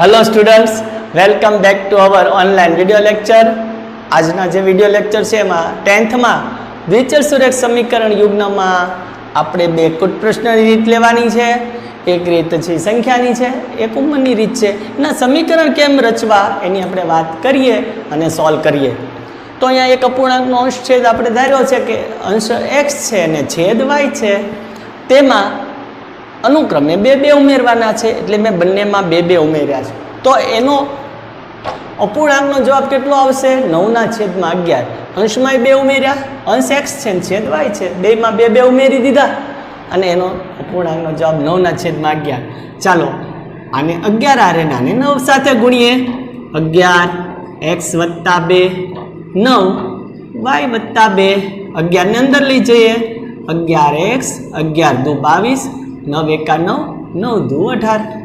Hello students welcome back to our online video lecture આજના જે video lecture છે એમાં ટેન્થમાં દ્વિચર સુરેખ સમીકરણ યુગ્નમાં આપણે બે કુટ પ્રશ્નની રીત લેવાની છે. એક રીત છે સંખ્યાની છે, એક ઉંમરની રીત છે. એના સમીકરણ કેમ રચવા એની આપણે વાત કરીએ અને સોલ્વ કરીએ. તો અહીંયા એક અપૂર્ણાંકનો અંશ છેદ આપણે ધાર્યો છે કે અંશ એક્સ છે અને છેદ વાય છે. તેમાં અનુક્રમે બે બે ઉમેરવાના છે એટલે મેં બંનેમાં બે બે ઉમેર્યા છે. તો એનો અપૂર્ણાંકનો જવાબ કેટલો આવશે? નવના છેદમાં અગિયાર. અંશમાં બે ઉમેર્યા. અંશ એક્સ છે છેદ વાય છે. બેમાં બે બે ઉમેરી દીધા. અને એનો અપૂર્ણાંકનો જવાબ નવના છેદમાં અગિયાર. ચાલો, આને અગિયાર આરે નાને નવ સાથે ગુણીએ. અગિયાર એક્સ વત્તા બે, નવ વાય વત્તા બે. અગિયારને અંદર લઈ જઈએ. અગિયાર એક્સ અગિયાર દુ બાવીસ. નવ એકાણું નવ દુ અઢાર.